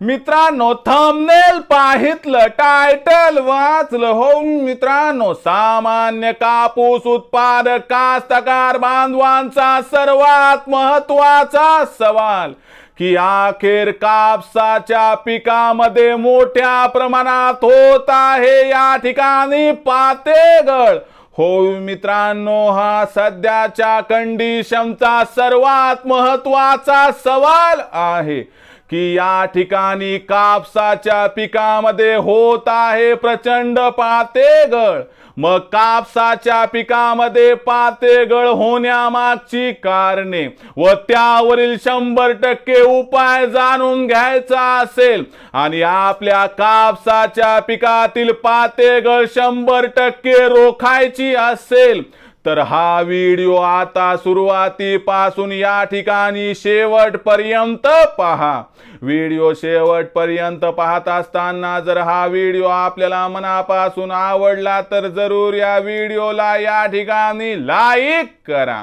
मित्रांनो thumbnail पाहितलं title वाचलं हो मित्रांनो सामान्य कापूस उत्पादक कास्तकार बांधवांचा सर्वात महत्त्वाचा सवाल की अखेर कापसाच्या पिकामध्ये मोठ्या प्रमाणात होत आहे या ठिकाणी पातेगळ. हो मित्रांनो हा सध्याच्या कंडिशनचा सर्वात महत्त्वाचा सवाल आहे. की या ठिकाणी कापसाच्या पिकामध्ये होत आहे प्रचंड पातेगळ. मग कापसाच्या पिकामध्ये पातेगळ होण्यामागची कारणे व त्यावरील शंभर टक्के उपाय जाणून घ्यायचा असेल आणि आपल्या कापसाच्या पिकातील पातेगळ शंभर टक्के रोखायची असेल तर हा व्हिडिओ आता सुरुवातीपासून या ठिकाणी शेवटपर्यंत पहा. व्हिडिओ शेवटपर्यंत पाहत असताना जर हा व्हिडिओ आपल्याला मनापासून आवडला तर जरूर या व्हिडिओला या ठिकाणी लाईक करा.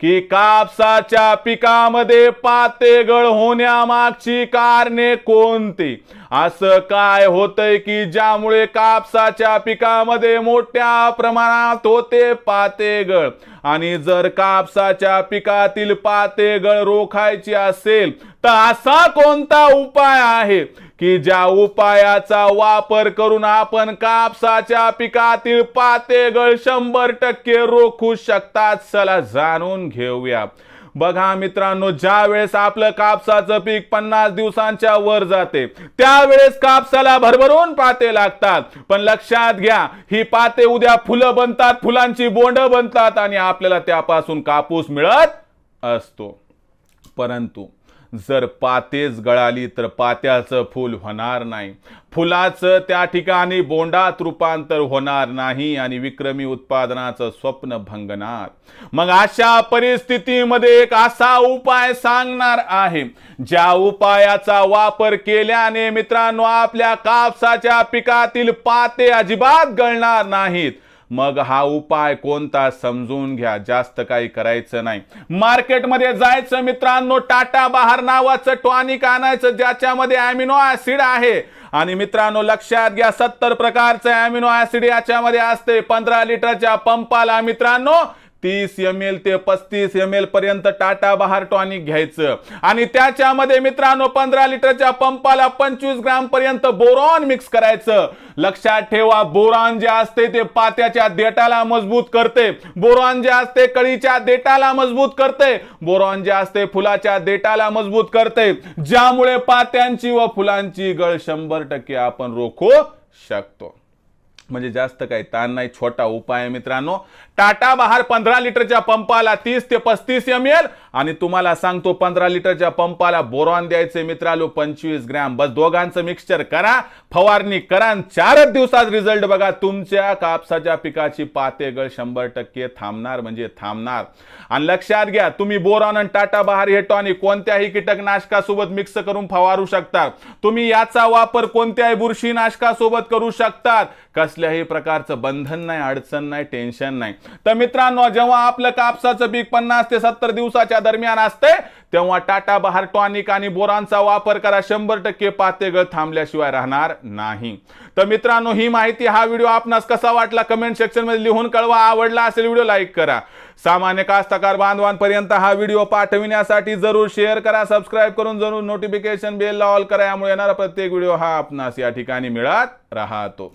की कापसाच्या पिकामध्ये पातेगळ होण्यामागची कारणे कोणती? असं काय होतंय की ज्यामुळे कापसाच्या पिकामध्ये मोठ्या प्रमाणात होते पातेगळ? आणि जर कापसाच्या पिकातील पातेगळ रोखायची असेल तर असा कोणता उपाय आहे? की ज्या उपायाचा वापर करून आपण कापसाच्या पिकातील पातेगळ शंभर टक्के रोखू शकतात चला जाणून घेऊया. बघा मित्रांनो ज्या वेळेस आपलं कापसाचं पीक पन्नास दिवसांच्या वर जाते त्यावेळेस कापसाला भरभरून पाते लागतात. पण लक्षात घ्या ही पाते उद्या फुलं बनतात फुलांची बोंड बनतात आणि आपल्याला त्यापासून कापूस मिळत असतो. परंतु जर पातेच गळाली तर पात्याचं फूल होणार नाही. फुलाचं त्या ठिकाणी बोंडात रूपांतर होणार नाही आणि विक्रमी उत्पादनाचं स्वप्न भंगणार. मग अशा परिस्थितीमध्ये एक असा उपाय सांगणार आहे. ज्या उपायाचा वापर केल्याने मित्रांनो आपल्या कापसाच्या पिकातील पाते अजिबात गळणार नाहीत. मग हा उपाय कोणता समजून घ्या. जास्त काही करायचं नाही. मार्केटमध्ये जायचं मित्रांनो टाटा बहार नावाचं टॉनिक आणायचं ज्याच्यामध्ये अॅमिनो ऍसिड आहे. आणि मित्रांनो लक्षात घ्या सत्तर प्रकारचं अॅमिनो ऍसिड याच्यामध्ये असते. पंधरा लिटरच्या पंपाला मित्रांनो तीस एम एल ते पस्तीस एम एल पर्यंत टाटा बहार टॉनिक घ्यायचं. आणि त्याच्यामध्ये मित्रांनो पंधरा लिटरच्या पंपाला पंचवीस ग्राम पर्यंत बोरॉन मिक्स करायचं. लक्षात ठेवा बोरॉन जे असते ते पात्याच्या देटाला मजबूत करते. बोरॉन जे असते कळीच्या देटाला मजबूत करते. बोरॉन जे असते फुलाच्या देटाला मजबूत करते. ज्यामुळे पात्यांची व फुलांची गळ शंभर टक्के आपण रोखू शकतो. म्हणजे जास्त काही ताण नाही छोटा उपाय आहे मित्रांनो. टाटा बहार पंधरा लिटरच्या पंपाला तीस ते पस्तीस एम एल आणि तुम्हाला सांगतो पंधरा लिटरच्या पंपाला बोरॉन द्यायचे मित्रांनो पंचवीस ग्रॅम. बस दोघांचं मिक्सचर करा फवारणी करा आणि चारच दिवसात रिझल्ट बघा. तुमच्या कापसाच्या पिकाची पातेगळ शंभर टक्के थांबणार म्हणजे थांबणार. आणि लक्षात घ्या तुम्ही बोरॉन आणि टाटा बहार हे टॉनिक कोणत्याही कीटकनाशकासोबत मिक्स करून फवारू शकता. तुम्ही याचा वापर कोणत्याही बुरशीनाशकासोबत करू शकतात. कसल्याही प्रकारचं बंधन नाही अडचण नाही टेन्शन नाही. तर मित्रांनो जेव्हा आपलं कापसाचं पीक पन्नास ते सत्तर दिवसाच्या दरम्यान असते तेव्हा टाटा बहार टॉनिक आणि बोरांचा वापर करा. शंभर टक्के पातेगळ थांबल्याशिवाय राहणार नाही. तर मित्रांनो ही माहिती हा व्हिडिओ आपणास कसा वाटला कमेंट सेक्शनमध्ये लिहून कळवा. आवडला असेल व्हिडिओ लाईक करा. सामान्य कास्तकार बांधवांपर्यंत हा व्हिडिओ पाठविण्यासाठी जरूर शेअर करा. सबस्क्राईब करून जरूर नोटिफिकेशन बेल ऑल करा. यामुळे येणारा प्रत्येक व्हिडिओ हा आपणास या ठिकाणी मिळत राहतो.